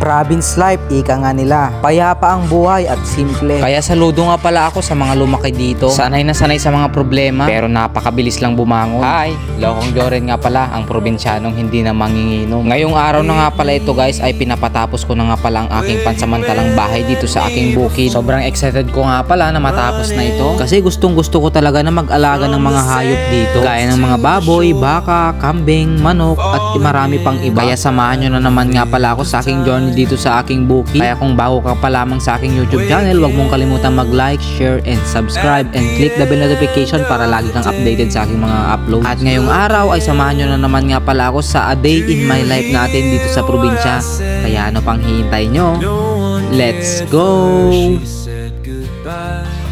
Province life, ika nga nila. Payapa ang buhay at simple. Kaya saludo nga pala ako sa mga lumaki dito. Sanay na sanay sa mga problema, pero napakabilis lang bumangon. Hi, Lokong Joren nga pala, ang probinsyanong hindi na manginginom. Ngayong araw na nga pala ito guys, ay pinapatapos ko na nga pala ang aking pansamantalang bahay dito sa aking bukid. Sobrang excited ko nga pala na matapos na ito. Kasi gustong gusto ko talaga na mag-alaga ng mga hayop dito. Gaya ng mga baboy, baka, kambing, manok, at marami pang iba. Kaya samahan nyo na naman nga pala ako sa aking journey dito sa aking bukid. Kaya kung bago ka pa lamang sa aking YouTube channel, huwag mong kalimutan mag-like, share, and subscribe and click the bell notification para lagi kang updated sa aking mga upload. At ngayong araw ay samahan nyo na naman nga pala ako sa a day in my life natin dito sa probinsya. Kaya ano pang hihintay nyo? Let's go!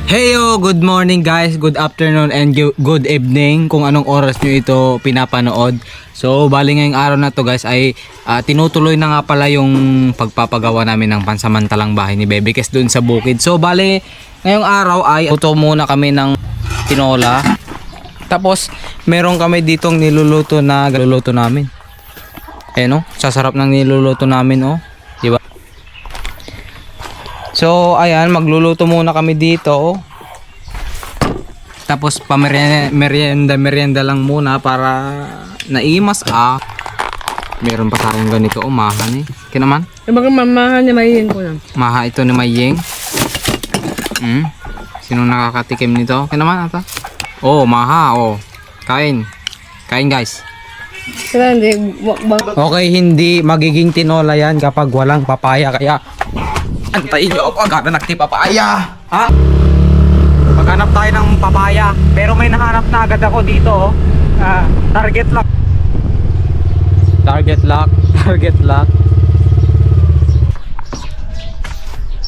Heyo, good morning guys, good afternoon and good evening kung anong oras nyo ito pinapanood. So, bali ngayong araw na to guys ay ah, tinutuloy na nga pala yung pagpapagawa namin ng pansamantalang bahay ni Bebe Kes dun sa bukid. So, bali ngayong araw ay luto muna kami ng tinola. Tapos, meron kami ditong niluluto na luluto namin. Eh no, sasarap ng niluluto namin oh. So, ayan, magluluto muna kami dito. Tapos pamerienda merienda, merienda lang muna para naimas ah. Meron pa tayong ganito, oh, maha ni. Kinaman? Yung mga mamahan niya mahihin ko lang. Maha ito ni Mayeng. Hmm? Sino nakakatikim nito? Kinaman ata? Oh, maha, oh. Kain. Kain guys. Kaya hindi? Okay, hindi magiging tinola yan kapag walang papaya. Kaya, antayin nyo ako agad na papaya. Ha? Maghanap tayo ng papaya. Pero may nahanap na agad ako dito. Oh. Ah, target lock. Target lock. Target lock.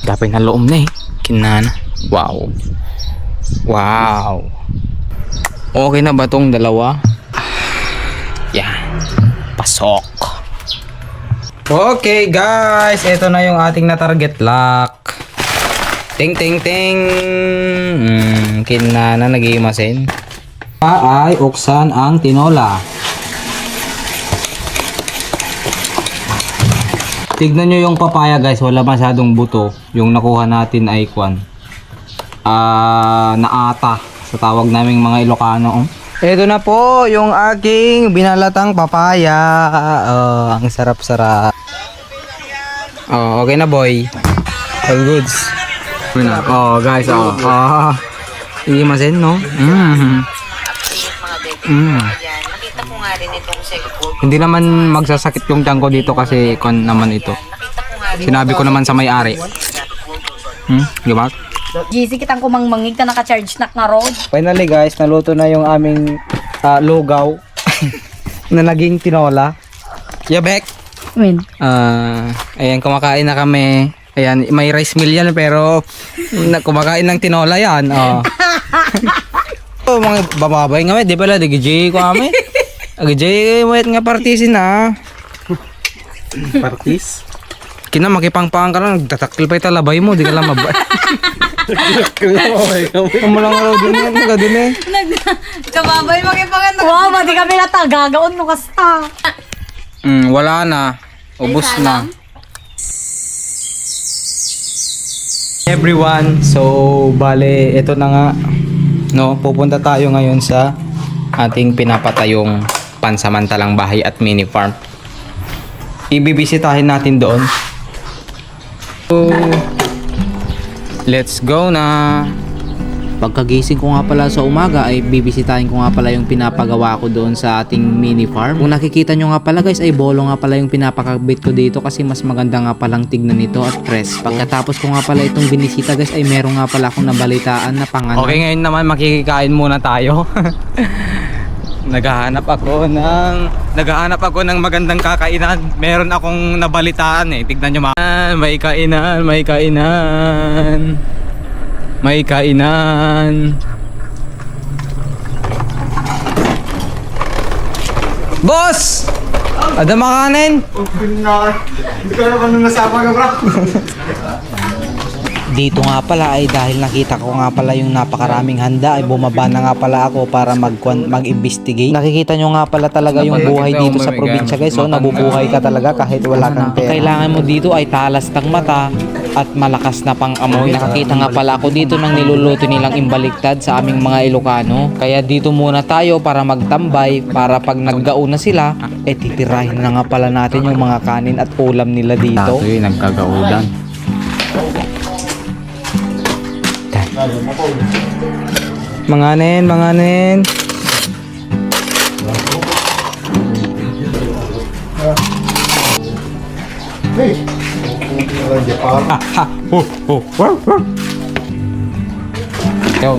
Dapay na loom na eh. Kinana. Wow. Wow. Okay na ba tong dalawa? Yan. Pasok. Okay guys, ito na yung ating na target lock. Ting ting ting. Mm, kinana nagimasin. Ay uksan ang tinola. Tignan nyo yung papaya guys, wala masyadong buto. Yung nakuha natin ay kwan. Ah, naata sa tawag naming mga Ilocano. Ito na po yung aking binalatang papaya. Oh, ang sarap-sarap. Oh, okay na boy. All goods. Oh, guys, oh. Ah. Hindi masin, no? Mm. Mm. Yan, nakita ko nga rin itong cellphone. Hindi naman magsasakit yung tiyan ko dito kasi kon naman ito. Sinabi ko naman sa may-ari. Hmm? Diba? GC kitang kumangmangig ka naka-charge na nga road. Finally guys, naluto na yung aming ah, lugaw na naging tinola. Yabek! Win. Ah, ayan, kumakain na kami. Ayan, may rice meal yan pero na, kumakain ng tinola yan. Oh. oh mga bababay nga, di pala, di gijay ko kami. Gijay mo nga partisin na. Partis? Kina makipangpang ka lang, nagtatakil pa italabay mo, di ka lang mabay. Kamu lang araw din yan, mga din eh. Kababay makipangan na. Wow, mati kami natagagaon no kasta. Mm, wala na. Ubus na. Everyone, so bale, ito na nga. No, pupunta tayo ngayon sa ating pinapatayong pansamantalang bahay at mini farm. Ibibisitahin natin doon. So, let's go na. Pagkagising ko nga pala sa umaga ay bibisitahin ko nga pala yung pinapagawa ko doon sa ating mini farm. Kung nakikita nyo nga pala guys ay bolo nga pala yung pinapakabit ko dito kasi mas maganda nga palang tignan nito at fresh. Pagkatapos ko nga pala itong binisita guys ay meron nga pala akong nabalitaan na pangalan. Okay ngayon naman makikikain muna tayo. naghahanap ako ng naghahanap ako ng magandang kakainan. Meron akong nabalitaan eh. Tignan nyo mga may kainan, may kainan. May kainan. Boss! Ada makanin? Hindi ko alam anong nasama ka, bro. Dito nga pala ay dahil nakita ko nga pala yung napakaraming handa ay bumaba na nga pala ako para mag mag-investigate. Nakikita nyo nga pala talaga yung buhay dito sa probinsya guys. So nabubuhay ka talaga kahit wala kang pera. Kailangan mo dito ay talas ng mata at malakas na pang amoy. Nakakita nga pala ako dito ng niluluto nilang imbaliktad sa aming mga Ilocano. Kaya dito muna tayo para magtambay para pag naggauna sila, eh titirahin na nga pala natin yung mga kanin at ulam nila dito. Tatoy, nagkagaudan. Manganin, manganin.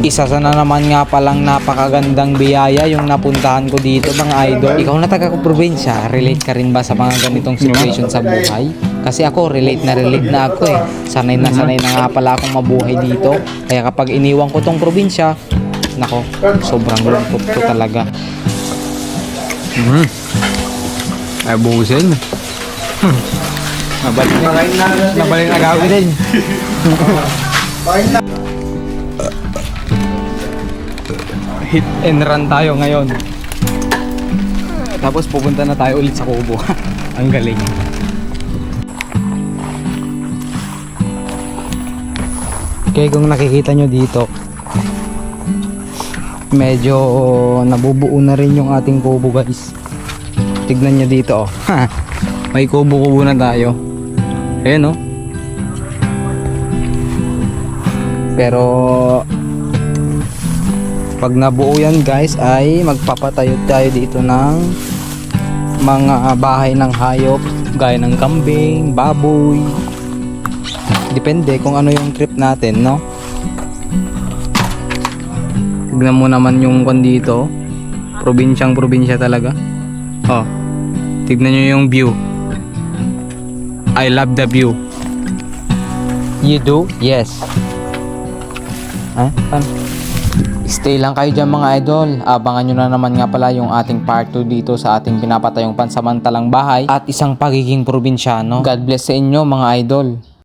Isa sa na naman nga palang napakagandang biyaya yung napuntahan ko dito mga idol. Ikaw na taga probinsya, relate ka rin ba sa mga ganitong situation sa buhay? Kasi ako, relate na relate na ako eh. Sanay na sanay na nga pala akong mabuhay dito. Kaya kapag iniwan ko tong probinsya, nako, sobrang lungkot ko talaga. Mm. Ay, busin. Nabalik na. Nabalik na gawin din. Hit and run tayo ngayon. Tapos pupunta na tayo ulit sa Kubo. Ang galing. Okay, kung nakikita nyo dito, medyo nabubuo na rin yung ating kubo guys. Tignan nyo dito oh. May kubo-kubo na tayo. Ayan oh. Pero pag nabuo yan guys ay magpapatayo tayo dito ng mga bahay ng hayop gaya ng kambing, baboy. Depende kung ano yung trip natin, no? Tignan mo naman yung kon dito. Probinsyang probinsya talaga. Oh. Tignan nyo yung view. I love the view. You do? Yes. Ha? Paano? Stay lang kayo dyan mga idol. Abangan nyo na naman nga pala yung ating part 2 dito sa ating pinapatayong pansamantalang bahay at isang pagiging probinsyano. God bless sa inyo mga idol.